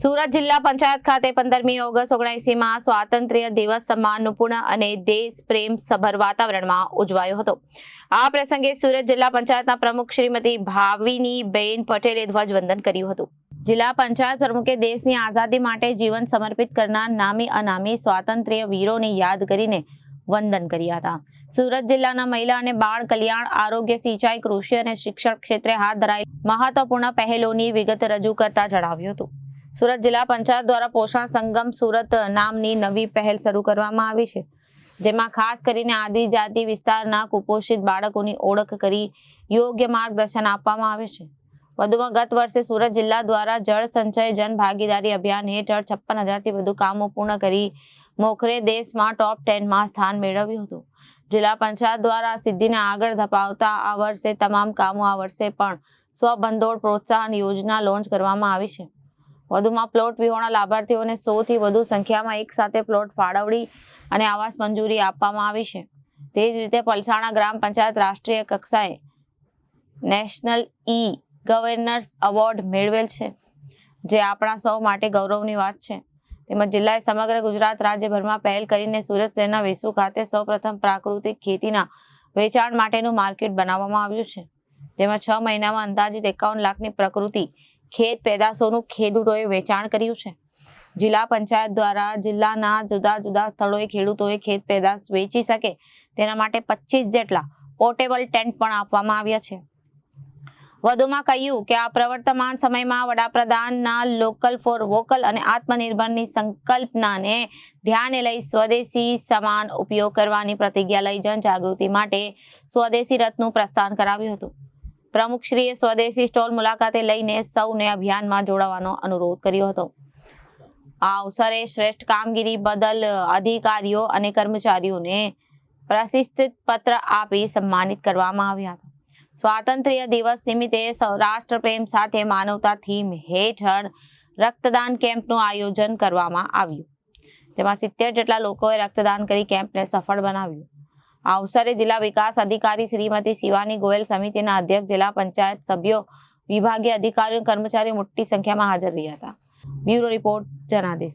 સુરત જિલ્લા પંચાયત ખાતે પંદરમી ઓગસ્ટ ઓગણસીમાં સ્વાતંત્ર્ય દિવસ સન્માનપૂર્ણ અને દેશ પ્રેમ સભર વાતાવરણમાં ઉજવાયો હતો. આ પ્રસંગે સુરત જિલ્લા પંચાયતના પ્રમુખ શ્રીમતી ભાવિની બેન પટેલે ધ્વજવંદન કર્યું હતું. જિલ્લા પંચાયત પ્રમુખે દેશની આઝાદી માટે જીવન સમર્પિત કરનાર નામી અનામી સ્વાતંત્ર્ય વીરોને યાદ કરીને વંદન કર્યા હતા. સુરત જિલ્લાના મહિલા અને બાળ કલ્યાણ, આરોગ્ય, સિંચાઈ, કૃષિ અને શિક્ષણ ક્ષેત્રે હાથ ધરાયેલી મહત્વપૂર્ણ પહેલોની વિગત રજૂ કરતા જણાવ્યું હતું. સુરત જિલ્લા પંચાયત દ્વારા પોષણ સંગમ સુરત નામની નવી પહેલ શરૂ કરવામાં આવી છે, જેમાં ખાસ કરીને આદિજાતિ વિસ્તારના કુપોષિત બાળકોની ઓળખ કરી યોગ્ય માર્ગદર્શન આપવામાં આવે છે. વધુમાં ગત વર્ષે સુરત જિલ્લા દ્વારા જળ સંચય જન ભાગીદારી અભિયાન હેઠળ છપ્પન હજારથી વધુ કામો પૂર્ણ કરી મોખરે દેશમાં ટોપ ટેનમાં સ્થાન મેળવ્યું હતું. જિલ્લા પંચાયત દ્વારા સિદ્ધિને આગળ ધપાવતા આ વર્ષે તમામ કામો આ વર્ષે પણ સ્વભંડોળ પ્રોત્સાહન યોજના લોન્ચ કરવામાં આવી છે. વધુમાં પ્લોટ વિહોણા લાભાર્થીઓને સૌથી વધુ સંખ્યામાં એક સાથે પ્લોટ ફાળવણી અને આવાસ મંજૂરી આપવામાં આવી છે. તે જ રીતે પલસાણા ગ્રામ પંચાયત રાષ્ટ્રીય કક્ષાએ નેશનલ ઈ ગવર્નર્સ એવોર્ડ મેળવેલ છે, જે આપણા સૌ માટે ગૌરવની વાત છે. તેમજ જિલ્લાએ સમગ્ર ગુજરાત રાજ્યભરમાં પહેલ કરીને સુરત શહેરના વેસુ ખાતે સૌપ્રથમ પ્રાકૃતિક ખેતીના વેચાણ માટેનું માર્કેટ બનાવવામાં આવ્યું છે, જેમાં છ મહિનામાં અંદાજિત એકાવન લાખની પ્રકૃતિ ખેત પેદાશોનું ખેડૂતોએ વેચાણ કર્યું છે. જિલ્લા પંચાયત દ્વારા જિલ્લાના જુદા જુદા સ્થળોએ ખેડૂતોએ ખેત પેદાશ વેચી શકે તેના માટે પચીસ જેટલા પોર્ટેબલ ટેન્ટ પણ આપવામાં આવ્યા છે. વધુમાં કહ્યું કે આ પ્રવર્તમાન સમયમાં વડાપ્રધાનના લોકલ ફોર વોકલ અને આત્મનિર્ભરની સંકલ્પનાને ધ્યાને લઈ સ્વદેશી સમાન ઉપયોગ કરવાની પ્રતિજ્ઞા લઈ જનજાગૃતિ માટે સ્વદેશી રથનું પ્રસ્થાન કરાવ્યું હતું. પ્રમુખશ્રીએ સ્વદેશી સ્ટોલ મુલાકાતે લઈને સૌને અભિયાનમાં જોડાવાનો અનુરોધ કર્યો હતો. આ અવસરે શ્રેષ્ઠ કામગીરી બદલ અધિકારીઓ અને કર્મચારીઓને પ્રશિષ્ઠિત પત્ર આપી સન્માનિત કરવામાં આવ્યા હતા. સ્વાતંત્ર્ય દિવસ નિમિત્તે સૌરાષ્ટ્ર પ્રેમ સાથે માનવતા થીમ હેઠળ રક્તદાન કેમ્પનું આયોજન કરવામાં આવ્યું. જેમાં સિત્તેર જેટલા લોકોએ રક્તદાન કરી કેમ્પને સફળ બનાવ્યું. આ અવસરે જિલ્લા વિકાસ અધિકારી શ્રીમતી શિવાની ગોયલ સમિતિના અધ્યક્ષ, જિલ્લા પંચાયત સભ્યો, વિભાગીય અધિકારીઓ કર્મચારીઓ મોટી સંખ્યામાં હાજર રહ્યા હતા. Bureau report Janadesh.